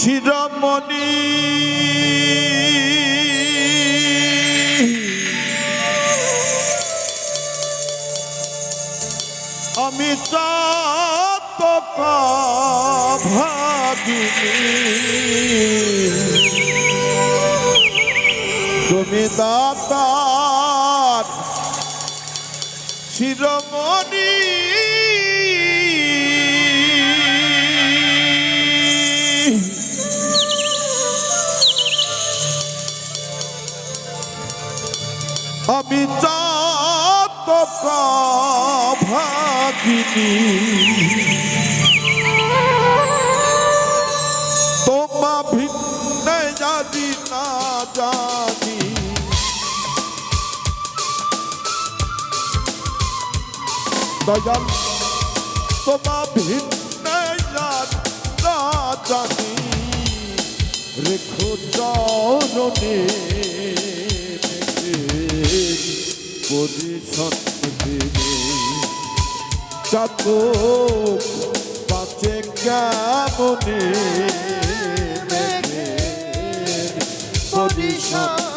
শিরমণি। ভাগিনী তুমি দাতার শিরমণি। আমি চাতক ভাগিনী তোমা ভিন্ন জানি না জানি। দয়াল, তোমা ভিন্ন না জানি। রেখো চরণে পরিষদ দিনে চাত পাচে কেমনে পরিশান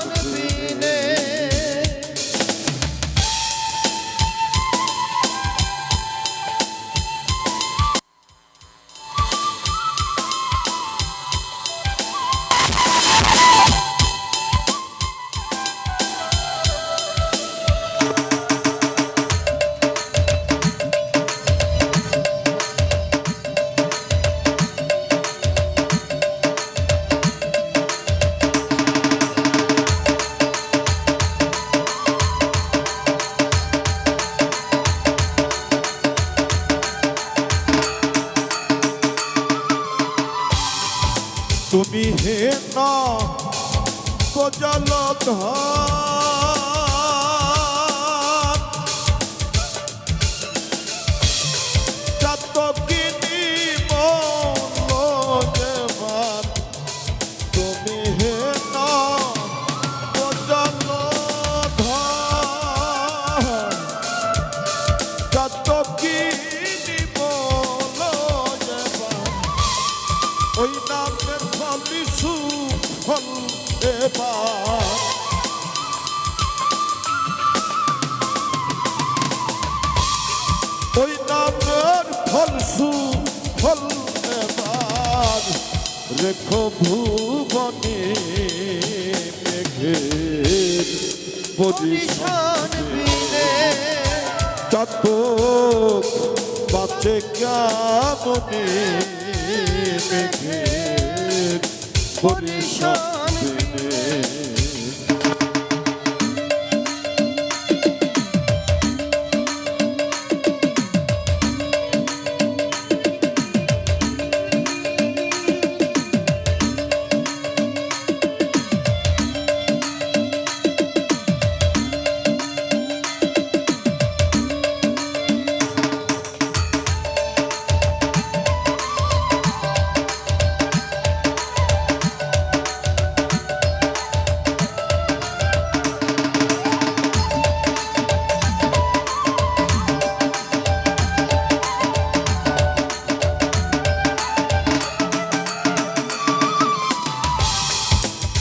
তুমি হে না ওই নামের ফলি সুফল এবার। ওই নামের ফল সুফল এবার। রেখো ভুবনে মেঘের পরিশান চাতক বাঁচে কেমনে? মেঘের পরিশান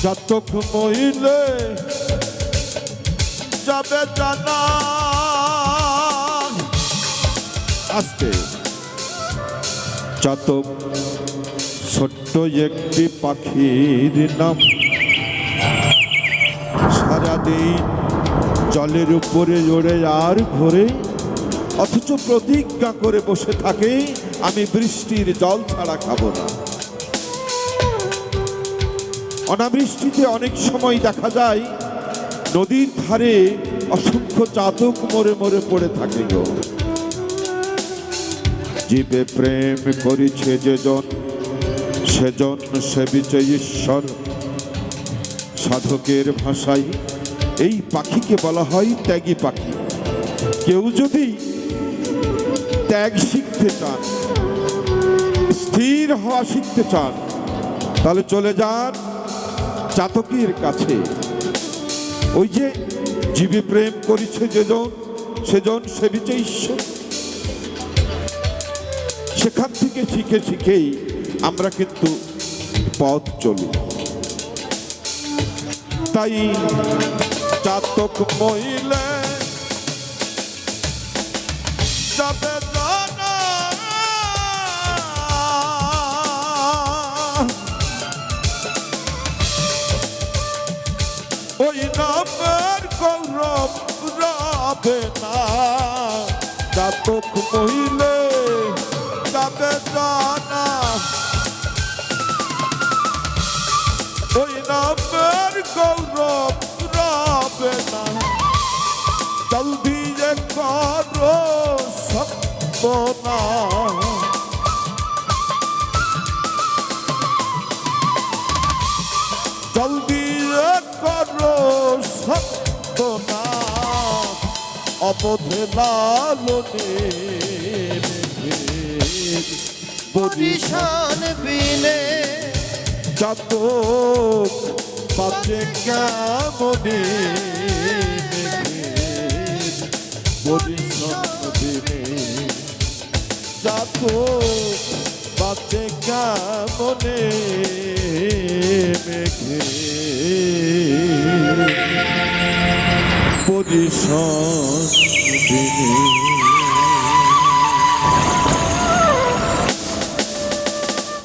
চাতক মহিলে যাবে জানা আস্তে চাতক ছোট্ট একটি পাখির নাম, সারাদিন জলের উপরে জোরে আর ঘোরে, অথচ প্রতিজ্ঞা করে বসে থাকে, আমি বৃষ্টির জল ছাড়া খাব না। অনাবৃষ্টিতে অনেক সময় দেখা যায়, নদীর ধারে অসংখ্য চাতক মরে মরে পড়ে থাকে গো। জীবে প্রেম করিছে যেজন, সেজন সেবিছে ঈশ্বর। সাধকের ভাষায় এই পাখিকে বলা হয় ত্যাগী পাখি। কেউ যদি ত্যাগ শিখতে চান, স্থির হওয়া শিখতে চান, তাহলে চলে যান চাতকের কাছে। ওই যে জীবে প্রেম করেছে যেজন, সেজন সেবিছে ঈশ্বর। সেখান থেকে শিখে শিখেই আমরা কিন্তু পথ চলি। তাই চাতক মহিলে, যাবে রাবে না। চাতক মহিলে যাবে জানা। ওই নামের গৌরব রাবে জলদি যে করো সপনা অবধে লালনে পরিশান বিনে চাতক বাজে কেমনে? পরিশ্রম দিনে চাতক বাজে কেমনে? দিনে।